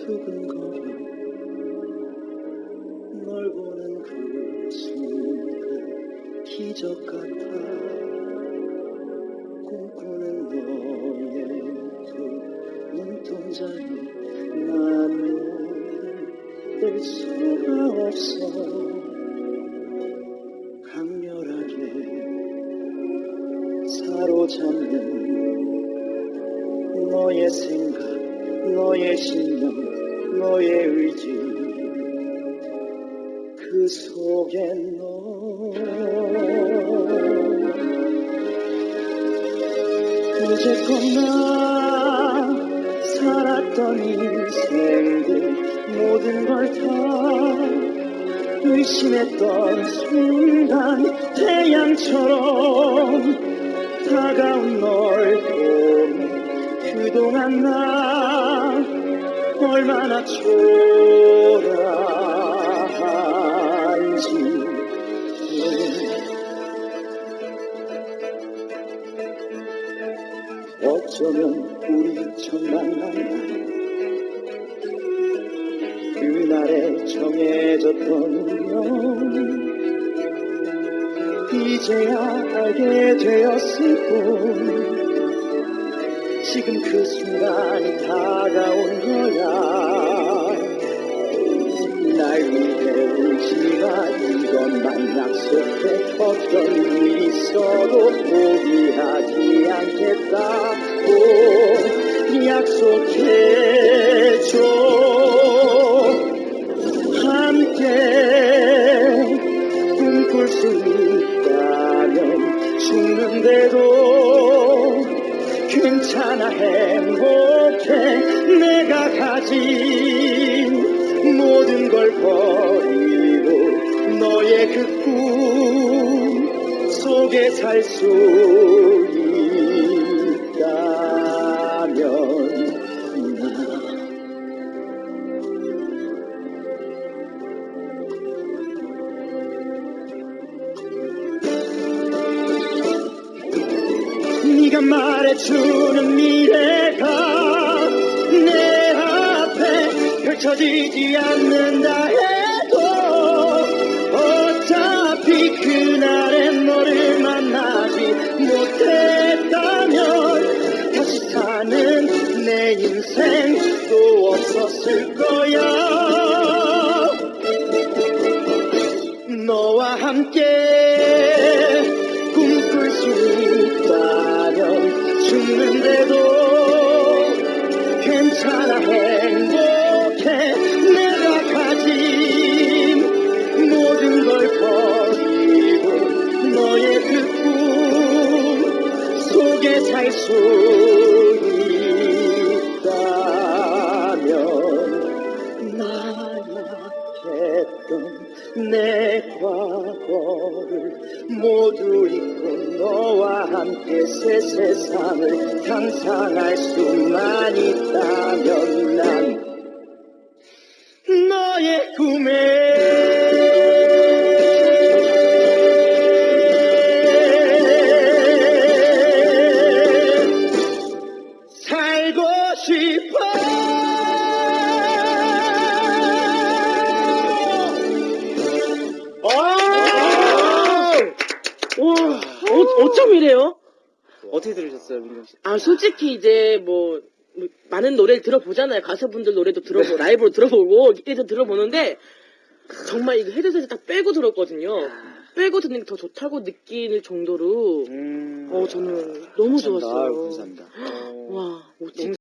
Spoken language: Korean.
두근거려 널 보는 그 순간 기적 같아. 꿈꾸는 너의 그 눈동자에 난뗄 수가 없어. 강렬하게 사로잡는 너의 생각, 너의 신념, 너의 의지. 그 속에 너. 이제껏 나 살았던 인생들 모든 걸 다 의심했던 순간 태양처럼 다가온 널 보며 그동안 나 얼마나 초라한지. 어쩌면 우리 만난 날 그날에 정해졌던 운명 이제야 알게 되었을 뿐. 지금 그 순간이 어떤 일이 있어도 포기하지 않겠다고 약속해줘. 함께 꿈꿀 수 있다면 죽는데도 괜찮아 행복해. 내가 가진 모든 걸 버리고 너의 그 꿈 속에 살 수 있다면 나 네가 말해주는 미래가 내 앞에 펼쳐지지 않는다 해 내 인생도 없었을 거야. 너와 함께 꿈꿀 수 있다면 죽는데도 괜찮아. 행복해. 내가 가진 모든 걸 버리고 너의 그 꿈 속에 살수 내 과거를 모두 잊고 너와 함께 새 세상을 상상할 수만 있다면 난 너의 꿈에 어, 어쩜 이래요? 어떻게 들으셨어요, 민경 씨? 아, 솔직히 이제 뭐, 뭐 많은 노래를 들어보잖아요. 가수분들 노래도 들어보고, 라이브로 들어보고, 이래서 들어보는데, 정말 이거 헤드셋을 딱 빼고 들었거든요. 빼고 듣는 게 더 좋다고 느낄 정도로, 음, 어, 저는 너무 감사합니다. 아유, 좋았어요. 감사합니다. 어, 와, 멋진